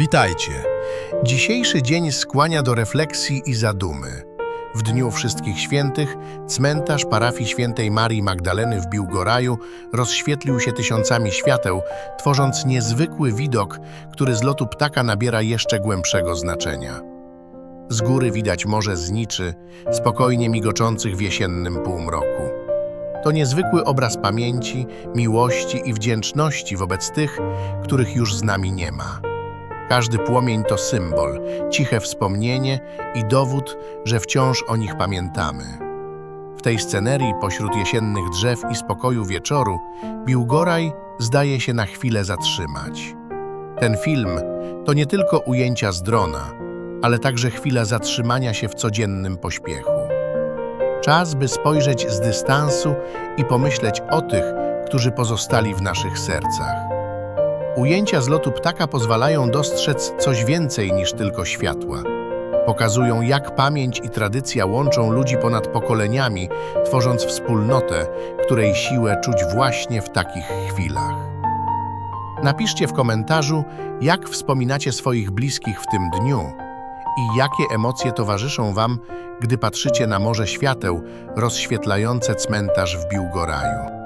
Witajcie. Dzisiejszy dzień skłania do refleksji i zadumy. W Dniu Wszystkich Świętych cmentarz parafii świętej Marii Magdaleny w Biłgoraju rozświetlił się tysiącami świateł, tworząc niezwykły widok, który z lotu ptaka nabiera jeszcze głębszego znaczenia. Z góry widać morze zniczy, spokojnie migoczących w jesiennym półmroku. To niezwykły obraz pamięci, miłości i wdzięczności wobec tych, których już z nami nie ma. Każdy płomień to symbol, ciche wspomnienie i dowód, że wciąż o nich pamiętamy. W tej scenerii pośród jesiennych drzew i spokoju wieczoru Biłgoraj zdaje się na chwilę zatrzymać. Ten film to nie tylko ujęcia z drona, ale także chwila zatrzymania się w codziennym pośpiechu. Czas, by spojrzeć z dystansu i pomyśleć o tych, którzy pozostali w naszych sercach. Ujęcia z lotu ptaka pozwalają dostrzec coś więcej niż tylko światła. Pokazują, jak pamięć i tradycja łączą ludzi ponad pokoleniami, tworząc wspólnotę, której siłę czuć właśnie w takich chwilach. Napiszcie w komentarzu, jak wspominacie swoich bliskich w tym dniu i jakie emocje towarzyszą Wam, gdy patrzycie na morze świateł rozświetlające cmentarz w Biłgoraju.